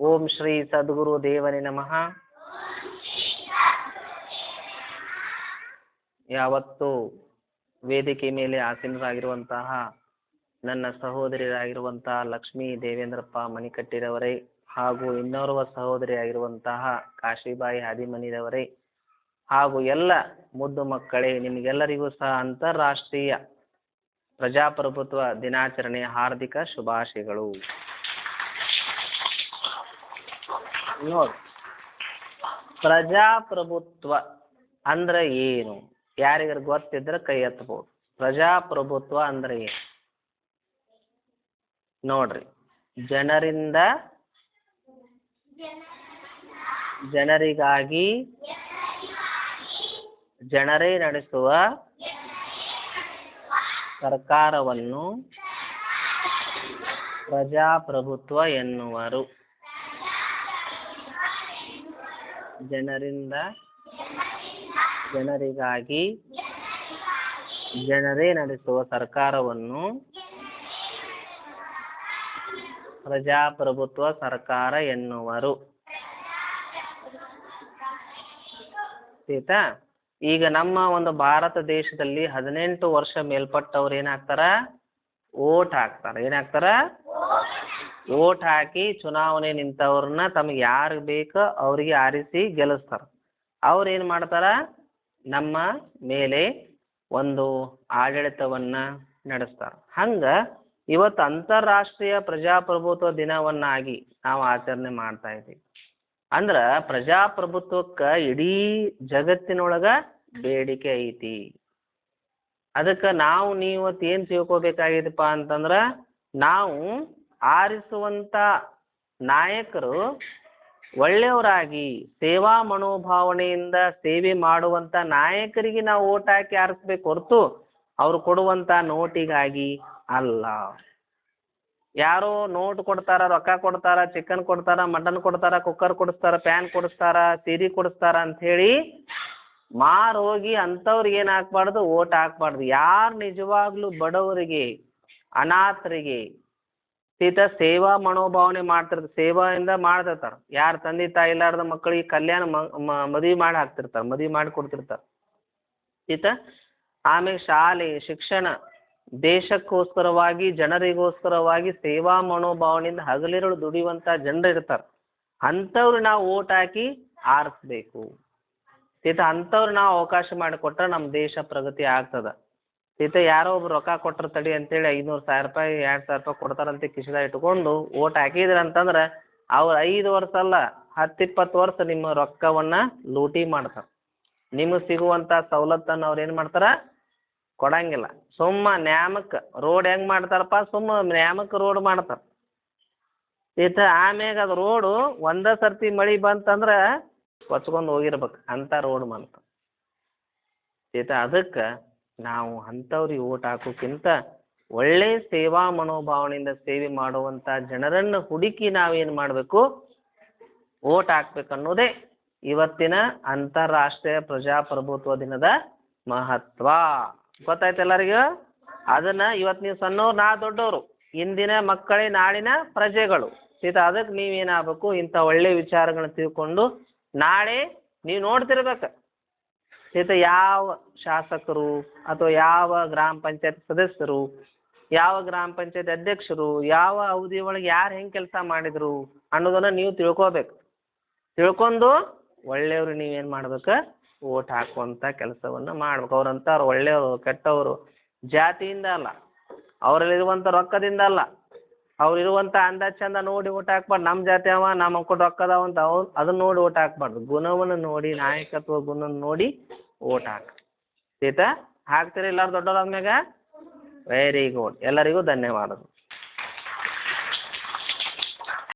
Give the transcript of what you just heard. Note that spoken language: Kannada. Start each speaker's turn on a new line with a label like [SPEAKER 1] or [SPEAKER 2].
[SPEAKER 1] ಓಂ ಶ್ರೀ ಸದ್ಗುರು ದೇವನೇ ನಮಃ. ಯಾವತ್ತು ವೇದಿಕೆ ಮೇಲೆ ಆಸೀನರಾಗಿರುವಂತಹ ನನ್ನ ಸಹೋದರಿಯರಾಗಿರುವಂತಹ ಲಕ್ಷ್ಮೀ ದೇವೇಂದ್ರಪ್ಪ ಮಣಿಕಟ್ಟಿರವರೇ ಹಾಗೂ ಇನ್ನೋರ್ವ ಸಹೋದರಿಯಾಗಿರುವಂತಹ ಕಾಶಿಬಾಯಿ ಹಾದಿಮನಿರವರೇ ಹಾಗೂ ಎಲ್ಲ ಮುದ್ದು ಮಕ್ಕಳೇ, ನಿಮಗೆಲ್ಲರಿಗೂ ಸಹ ಅಂತಾರಾಷ್ಟ್ರೀಯ ಪ್ರಜಾಪ್ರಭುತ್ವ ದಿನಾಚರಣೆಯ ಹಾರ್ದಿಕ ಶುಭಾಶಯಗಳು. ನೋಡಿ. ಪ್ರಜಾಪ್ರಭುತ್ವ ಅಂದ್ರೆ ಏನು? ಯಾರಿಗಾರು ಗೊತ್ತಿದ್ರೆ ಕೈ ಎತ್ತಬಹುದು. ಪ್ರಜಾಪ್ರಭುತ್ವ ಅಂದ್ರೆ ಏನು? ನೋಡ್ರಿ. ಜನರಿಂದ ಜನರಿಗಾಗಿ ಜನರೇ ನಡೆಸುವ ಸರ್ಕಾರವನ್ನು ಪ್ರಜಾಪ್ರಭುತ್ವ ಎನ್ನುವರು. ಜನರಿಂದ, ಜನರಿಗಾಗಿ ಜನರೇ ನಡೆಸುವ ಸರ್ಕಾರವನ್ನು ಪ್ರಜಾಪ್ರಭುತ್ವ ಸರ್ಕಾರ ಎನ್ನುವರು. ಆಯ್ತಾ? ಈಗ ನಮ್ಮ ಒಂದು ಭಾರತ ದೇಶದಲ್ಲಿ ಹದಿನೆಂಟು ವರ್ಷ ಮೇಲ್ಪಟ್ಟವ್ರು ಏನಾಗ್ತಾರ? ಓಟ್ ಹಾಕ್ತಾರ. ಏನಾಗ್ತಾರ? ಓಟ್ ಹಾಕಿ ಚುನಾವಣೆ ನಿಂತವ್ರನ್ನ ತಮಗೆ ಯಾರು ಬೇಕೋ ಅವರಿಗೆ ಆರಿಸಿ ಗೆಲ್ಲಿಸ್ತಾರ. ಅವ್ರು ಏನು ಮಾಡ್ತಾರೆ? ನಮ್ಮ ಮೇಲೆ ಒಂದು ಆಡಳಿತವನ್ನ ನಡೆಸ್ತಾರೆ. ಹಂಗ ಇವತ್ತು ಅಂತಾರಾಷ್ಟ್ರೀಯ ಪ್ರಜಾಪ್ರಭುತ್ವ ದಿನವನ್ನಾಗಿ ನಾವು ಆಚರಣೆ ಮಾಡ್ತಾ ಇದ್ದೀವಿ ಅಂದ್ರೆ ಪ್ರಜಾಪ್ರಭುತ್ವಕ್ಕೆ ಇಡೀ ಜಗತ್ತಿನೊಳಗೆ ಬೇಡಿಕೆ ಐತಿ. ಅದಕ್ಕೆ ನಾವು ನೀವತ್ತು ಏನು ತಿಳ್ಕೋಬೇಕಾಗಿದಪ್ಪ ಅಂತಂದ್ರೆ ನಾವು ಆರಿಸುವಂತ ನಾಯಕರು ಒಳ್ಳೆಯವರಾಗಿ ಸೇವಾ ಮನೋಭಾವನೆಯಿಂದ ಸೇವೆ ಮಾಡುವಂತ ನಾಯಕರಿಗೆ ನಾವು ಓಟ್ ಹಾಕಿ ಆರಿಸ್ಬೇಕು ಹೊರತು ಅವ್ರು ಕೊಡುವಂತ ನೋಟಿಗಾಗಿ ಅಲ್ಲ. ಯಾರೋ ನೋಟ್ ಕೊಡ್ತಾರ, ರೊಕ್ಕ ಕೊಡ್ತಾರ ಚಿಕನ್ ಕೊಡ್ತಾರ ಮಟನ್ ಕೊಡ್ತಾರ ಕುಕ್ಕರ್ ಕೊಡಿಸ್ತಾರ ಪ್ಯಾನ್ ಕೊಡಿಸ್ತಾರ, ಸೀರೆ ಕೊಡಿಸ್ತಾರ ಅಂಥೇಳಿ ಮಾರು ಹೋಗಿ ಅಂಥವ್ರಿಗೆ ಏನು ಹಾಕ್ಬಾರ್ದು? ಓಟ್ ಹಾಕ್ಬಾರ್ದು. ಯಾರು ನಿಜವಾಗ್ಲೂ ಬಡವರಿಗೆ, ಅನಾಥರಿಗೆ ಸೀತಾ ಸೇವಾ ಮನೋಭಾವನೆ ಮಾಡ್ತಿರ್ತಾರೆ ಸೇವೆಯಿಂದ ಮಾಡ್ತಿರ್ತಾರೆ. ಯಾರು ತಂದೆ ತಾಯಿ ಇಲ್ಲಾರ್ದ ಮಕ್ಳಿಗೆ ಕಲ್ಯಾಣ ಮದುವೆ ಮಾಡಿ ಹಾಕ್ತಿರ್ತಾರೆ, ಮದುವೆ ಮಾಡಿ ಸೀತಾ ಆಮೇಲೆ ಶಾಲೆ, ಶಿಕ್ಷಣ, ದೇಶಕ್ಕೋಸ್ಕರವಾಗಿ, ಜನರಿಗೋಸ್ಕರವಾಗಿ ಸೇವಾ ಮನೋಭಾವನೆಯಿಂದ ಹಗಲಿರುಳು ದುಡಿಯುವಂಥ ಜನರು ಇರ್ತಾರೆ. ಅಂಥವ್ರು ನಾವು ಓಟ್ ಹಾಕಿ ಆರಿಸ್ಬೇಕು. ಈತ ಅಂಥವ್ರು ನಾವು ಅವಕಾಶ ಮಾಡಿಕೊಟ್ರೆ ನಮ್ಮ ದೇಶ ಪ್ರಗತಿ ಆಗ್ತದೆ. ಸೀತಾ ಯಾರೋ ಒಬ್ರು ರೊಕ್ಕ ಕೊಟ್ರು ತಡಿ ಅಂತೇಳಿ ಐನೂರು ಸಾವಿರ ರೂಪಾಯಿ, ಎರಡು ಸಾವಿರ ರೂಪಾಯಿ ಕೊಡ್ತಾರಂತ ಕಿಶೆದಾಗ ಇಟ್ಕೊಂಡು ಓಟ್ ಹಾಕಿದ್ರಿ ಅಂತಂದ್ರೆ ಅವ್ರು ಐದು ವರ್ಷ ಅಲ್ಲ, ಹತ್ತು ಇಪ್ಪತ್ತು ವರ್ಷ ನಿಮ್ಮ ರೊಕ್ಕವನ್ನು ಲೂಟಿ ಮಾಡ್ತಾರೆ. ನಿಮಗೆ ಸಿಗುವಂಥ ಸವಲತ್ತನ್ನು ಅವ್ರು ಏನು ಮಾಡ್ತಾರೆ? ಕೊಡಂಗಿಲ್ಲ. ಸುಮ್ಮ ನ್ಯಾಮಕ್ಕೆ ರೋಡ್ ಹೆಂಗೆ ಮಾಡ್ತಾರಪ್ಪ? ಸುಮ್ಮ ನ್ಯಾಮಕ್ಕೆ ರೋಡ್ ಮಾಡ್ತಾರೆ. ಇತ್ತ ಆಮ್ಯಾಗ ಅದು ರೋಡು ಒಂದೇ ಸರ್ತಿ ಮಳೆ ಬಂತಂದ್ರೆ ಕೊಚ್ಕೊಂಡು ಹೋಗಿರ್ಬೇಕು ಅಂಥ ರೋಡ್ ಮಾಡ್ತಾರೆ. ಇತ್ತ ಅದಕ್ಕೆ ನಾವು ಅಂಥವ್ರಿಗೆ ಓಟ್ ಹಾಕೋಕ್ಕಿಂತ ಒಳ್ಳೆ ಸೇವಾ ಮನೋಭಾವನೆಯಿಂದ ಸೇವೆ ಮಾಡುವಂಥ ಜನರನ್ನು ಹುಡುಕಿ ನಾವೇನು ಮಾಡಬೇಕು? ಓಟ್ ಹಾಕ್ಬೇಕು ಅನ್ನೋದೇ ಇವತ್ತಿನ ಅಂತಾರಾಷ್ಟ್ರೀಯ ಪ್ರಜಾಪ್ರಭುತ್ವ ದಿನದ ಮಹತ್ವ. ಗೊತ್ತಾಯ್ತು ಎಲ್ಲರಿಗೂ? ಅದನ್ನ ಇವತ್ತು ನೀವು ಸಣ್ಣವ್ರು, ನಾ ದೊಡ್ಡವರು, ಇಂದಿನ ಮಕ್ಕಳೇ, ನಾಳಿನ ಪ್ರಜೆಗಳು. ಸೀತಾ, ಅದಕ್ಕೆ ನೀವೇನಾಗಬೇಕು? ಇಂಥ ಒಳ್ಳೆ ವಿಚಾರಗಳನ್ನ ತಿಳ್ಕೊಂಡು ನಾಳೆ ನೀವು ನೋಡ್ತಿರ್ಬೇಕು. ಸೀತಾ ಯಾವ ಶಾಸಕರು ಅಥವಾ ಯಾವ ಗ್ರಾಮ ಪಂಚಾಯತ್ ಸದಸ್ಯರು, ಯಾವ ಗ್ರಾಮ ಪಂಚಾಯತ್ ಅಧ್ಯಕ್ಷರು, ಯಾವ ಅವಧಿ ಒಳಗೆ ಯಾರು ಹೆಂಗೆ ಕೆಲಸ ಮಾಡಿದರು ಅನ್ನೋದನ್ನು ನೀವು ತಿಳ್ಕೊಬೇಕು. ತಿಳ್ಕೊಂಡು ಒಳ್ಳೆಯವ್ರು ಏನು ಮಾಡ್ಬೇಕು? ಓಟ್ ಹಾಕುವಂಥ ಕೆಲಸವನ್ನು ಮಾಡ್ಬೇಕು. ಅವ್ರಂಥವ್ರು ಒಳ್ಳೆಯವರು, ಕೆಟ್ಟವರು ಜಾತಿಯಿಂದ ಅಲ್ಲ. ಅವರಲ್ಲಿರುವಂಥ ರೊಕ್ಕದಿಂದ ಅಲ್ಲ. ಅವ್ರಿರುವಂಥ ಅಂದ ಚಂದ ನೋಡಿ ಓಟ್ ಹಾಕ್ಬಾರ್ದು. ನಮ್ಮ ಜಾತಿ ಅವ ನಮ್ಮ ಕೊಟ್ಟು ರೊಕ್ಕ ಅದಾವ ಅಂತ ಅವ್ರು ಅದನ್ನ ನೋಡಿ ಓಟ್ ಹಾಕ್ಬಾರ್ದು. ಗುಣವನ್ನು ನೋಡಿ, ನಾಯಕತ್ವ ಗುಣ ನೋಡಿ ಓಟ್ ಹಾಕಿ ಆಯ್ತಾ ಹಾಕ್ತೀರಿ ಎಲ್ಲರೂ ಆದ ಆದ್ಮ್ಯಾಗ ವೆರಿ ಗುಡ್ ಎಲ್ಲರಿಗೂ ಧನ್ಯವಾದಗಳು.